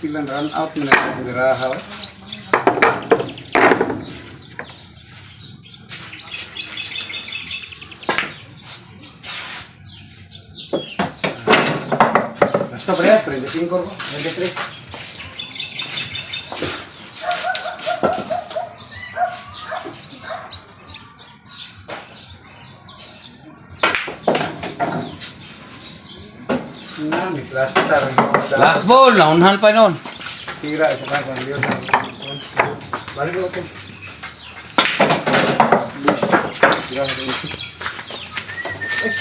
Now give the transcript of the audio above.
Bilang run out na nagkakirahaw. Basta ba yan? 35 ko. 23. Na, may plaster. Last ball, naunhan pa noon. Tira sa kanya. Yun. Balik ko ito. Tira ito. Eh,